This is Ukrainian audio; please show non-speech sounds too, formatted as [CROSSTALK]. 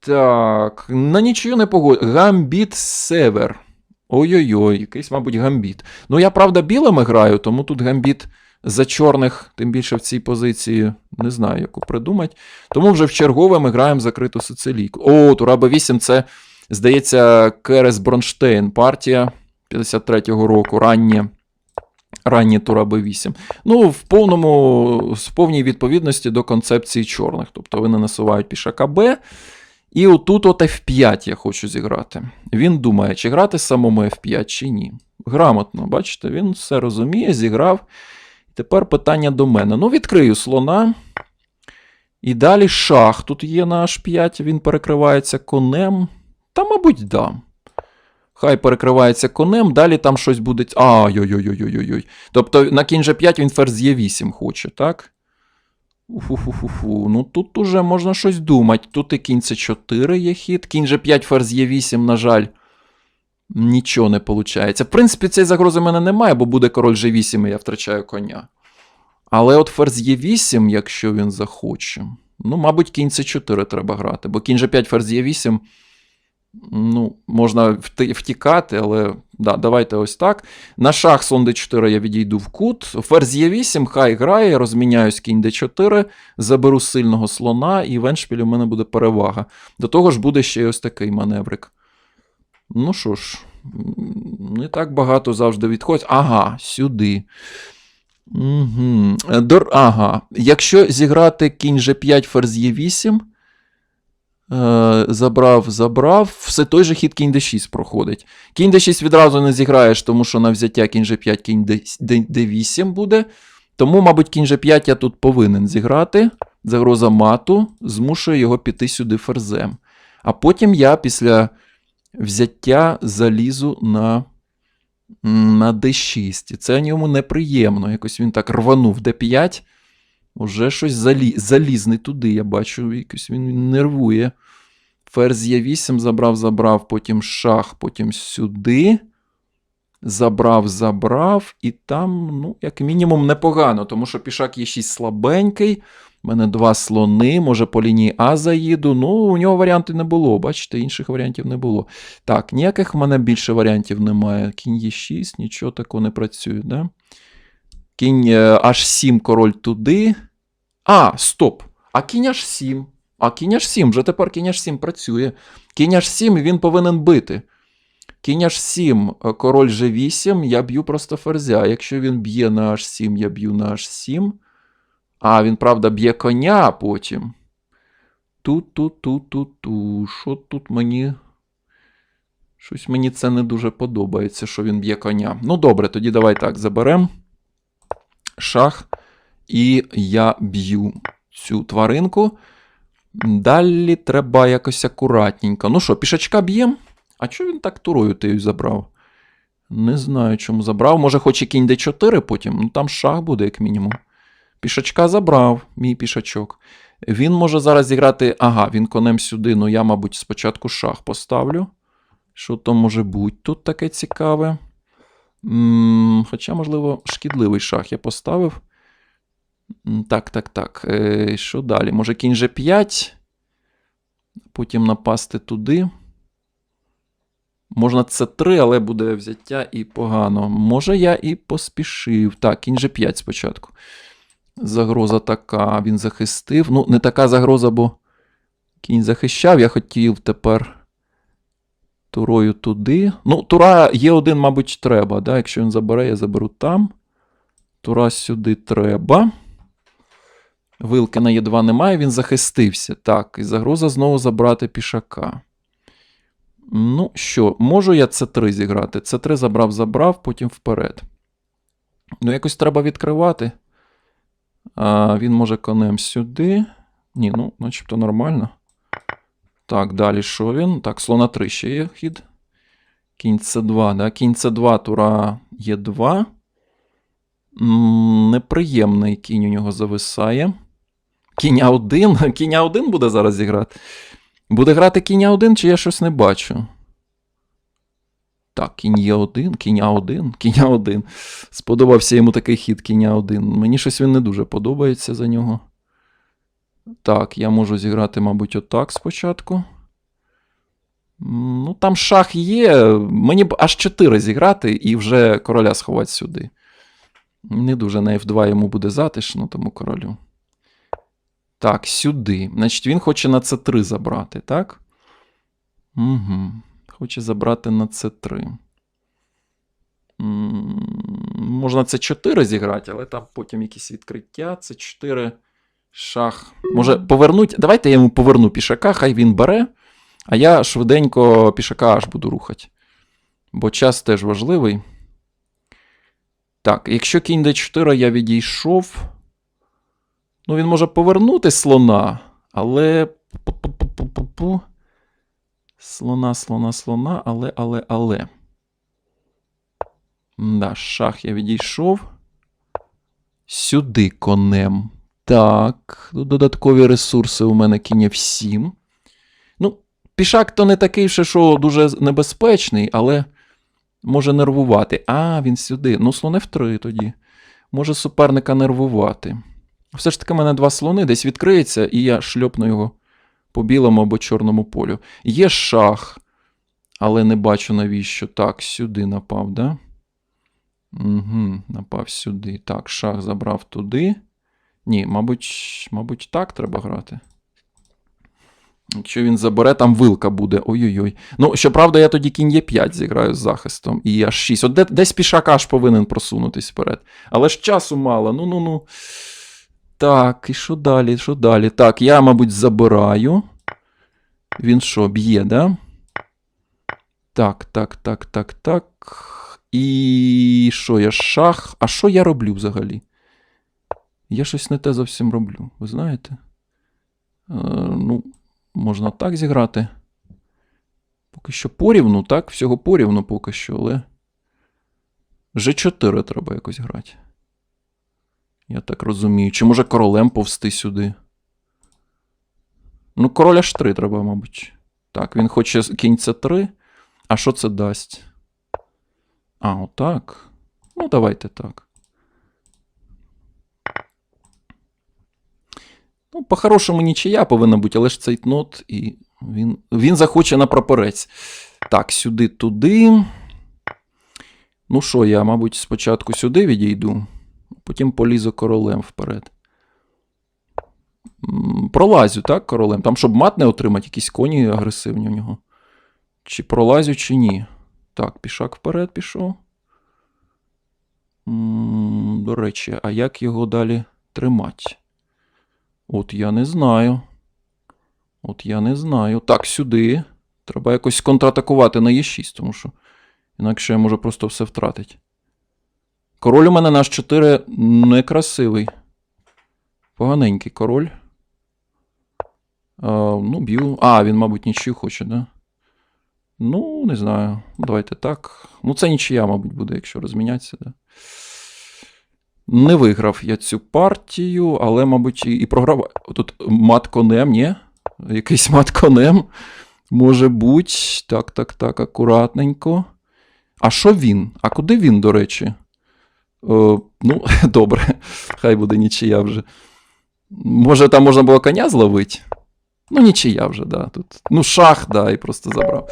Так, на нічию не погодь. Гамбіт Север. Ой-ой-ой, якийсь, мабуть, гамбіт. Ну, я, правда, білими граю, тому тут гамбіт за чорних, тим більше в цій позиції, не знаю, яку придумати. Тому вже в чергове ми граємо закриту сицилійку. О, тура Б8 це, здається, Керес Бронштейн партія 53-го року, раннє. Ранні тура Б8. Ну, в повному, в повній відповідності до концепції чорних. Тобто вони насувають пішака Б. І отут от F5 я хочу зіграти. Він думає, чи грати самому F5, чи ні. Грамотно, бачите, він все розуміє, зіграв. Тепер питання до мене. Ну, відкрию слона. І далі шах тут є на H5, він перекривається конем. Та, мабуть, дам. Хай перекривається конем, далі там щось буде. Ай-ой-ой-ой-ой-ой. Тобто на кінь G5 він ферзь Е8 хоче, так? Уфу-фу-фу-фу. Ну тут уже можна щось думати. Тут і кінь c 4 є хід. Кінь G5, ферзь є 8, на жаль, нічого не виходить. В принципі, цієї загрози в мене немає, бо буде король G8, і я втрачаю коня. Але от ферзь Е8, якщо він захоче. Ну, мабуть, кінь c 4 треба грати, бо кінь G5, ферзь Е8. Ну, можна втікати, але да, давайте ось так. На шах слон d4 я відійду в кут. Ферзь Е8, хай грає, розміняюсь кінь d4, заберу сильного слона, і в еншпілі в мене буде перевага. До того ж буде ще й ось такий маневрик. Ну що ж, не так багато завжди відходить. Ага, сюди. Угу. Дор... Ага. Якщо зіграти кінь G5, ферзь Е8. Е, забрав, забрав. Все той же хід кінь d6 проходить. Кінь d6 відразу не зіграєш, тому що на взяття кінь g5, кінь d8 буде. Тому, мабуть, кінь g5 я тут повинен зіграти. Загроза мату змушує його піти сюди ферзем. А потім я після взяття залізу на, на d6. І це ньому неприємно. Якось він так рванув d5. Уже щось залі... залізний туди, я бачу, якось він нервує. Ферзь є 8 забрав, забрав, потім шах, потім сюди. Забрав, забрав, і там, ну, як мінімум, непогано, тому що пішак є 6 слабенький. У мене два слони, може по лінії А заїду. Ну, у нього варіантів не було. Бачите, інших варіантів не було. Так, ніяких в мене більше варіантів немає. Кінь є 6, нічого такого не працює, да? Кінь е, H7, король туди. А, стоп. А кінь H7. А кінь H7, вже тепер кінь H7 працює. Кінь H7 він повинен бити. Кінь H7, е, король G8, я б'ю просто ферзя. Якщо він б'є на H7, я б'ю на H7. А, він, правда, б'є коня потім. Ту-ту-ту-ту-ту. Що тут мені. Щось мені це не дуже подобається, що він б'є коня. Ну, добре, тоді давай так заберемо шах, і я б'ю цю тваринку. Далі треба якось акуратненько. Ну що, пішачка б'єм? А чого він так турою тию забрав? Не знаю, чому забрав. Може, хоче кінь d4 потім. Ну там шах буде, як мінімум. Пішачка забрав, мій пішачок. Він може зараз зіграти. Ага, він конем сюди. Ну я, мабуть, спочатку шах поставлю. Що то може бути тут таке цікаве? М, Хоча, можливо, шкідливий шах я поставив. Так, так, так. Е, Що далі? Може кінь G5. Потім напасти туди. Можна С3, але буде взяття і погано. Може, я і поспішив. Так, кінь G5 спочатку. Загроза така. Він захистив. Ну, не така загроза, бо кінь захищав. Я хотів тепер. Турою туди. Ну, тура є один, мабуть, треба. Да? Якщо він забере, я заберу там. Тура сюди треба. Вилки на Е2 немає, він захистився. Так, і загроза знову забрати пішака. Ну що, можу я С3 зіграти? С3 забрав, забрав, потім вперед. Ну, якось треба відкривати. А, Він може конем сюди. Ні, ну, начебто нормально. Так, далі що він? Так, слона 3 ще є хід. Кінь С2, да? Кінь С2, тура Е2. Неприємний кінь у нього зависає. Кінь А1. [LAUGHS] Кінь А1 буде зараз зіграти. Буде грати кінь А1, чи я щось не бачу? Так, кінь Е1, кінь А1, кінь А1. Сподобався йому такий хід кінь А1. Мені щось він не дуже подобається за нього. Так, я можу зіграти, мабуть, отак спочатку. Ну, там шах є. Мені б аж 4 зіграти і вже короля сховати сюди. Не дуже на F2 йому буде затишно, тому королю. Так, сюди. Значить, він хоче на C3 забрати, так? Угу. Хоче забрати на C3. Можна C4 зіграти, але там потім якісь відкриття. C4, шах. Може, повернуть. Давайте я йому поверну пішака, хай він бере. А я швиденько пішака аж буду рухати. Бо час теж важливий. Так, якщо кінь d4 я відійшов. Ну, він може повернути слона, але. Слона, слона, слона, але, але, але. Да, шах я відійшов. Сюди конем. Так, тут додаткові ресурси у мене кінь F7. Ну, пішак то не такий, ще, що дуже небезпечний, але може нервувати. А, він сюди. Ну, слон F3 тоді. Може суперника нервувати. Все ж таки, мене два слони десь відкриється, і я шльопну його по білому або чорному полю. Є шах, але не бачу навіщо. Так, сюди напав, да? Угу, напав сюди. Так, шах забрав туди. Ні, мабуть, мабуть, так треба грати. Якщо він забере, там вилка буде. Ой-ой-ой. Ну, щоправда, я тоді кінь Е5 зіграю з захистом. І аж 6. От де, десь пішак аж повинен просунутись вперед. Але ж часу мало. Ну-ну-ну. Так, і що далі? Що далі? Так, я, мабуть, забираю. Він що, б'є, да? Так, так, так, так, так. І що я шах? А що я роблю взагалі? Я щось не те зовсім роблю, ви знаєте? Е, ну, можна так зіграти. Поки що порівну, так? Всього порівну поки що, але. G4 треба якось грати. Я так розумію. Чи може королем повсти сюди? Ну, король H3 треба, мабуть. Так, він хоче кінь C3. А що це дасть? А, отак. Ну, давайте так. Ну, по-хорошому нічия повинна бути, але ж цейтнот, і він, він захоче на прапорець. Так, сюди, туди. Ну що, я, мабуть, спочатку сюди відійду, потім полізу королем вперед. Пролазю, так, королем. Там, щоб мат не отримати, якісь коні агресивні у нього. Чи пролазю, чи ні. Так, пішак вперед пішов. До речі, а як його далі тримати? От я не знаю. От я не знаю. Так, сюди. Треба якось контратакувати на Е6, тому що інакше я можу просто все втратити. Король у мене на H4 некрасивий. Поганенький король. А, ну, б'ю. А, він, мабуть, нічию хоче, да? Ну, не знаю. Давайте так. Ну, це нічия, мабуть, буде, якщо розмінятися, да. Не виграв я цю партію, але, мабуть, і, і програв. Тут мат конем, ні? Якийсь мат конем. Може бути. Так, так, так, акуратненько. А що він? А куди він, до речі? О, ну, [LAUGHS] добре, хай буде нічия вже. Може, там можна було коня зловити? Ну, нічия вже, да. Тут. Ну, шах, да, і просто забрав.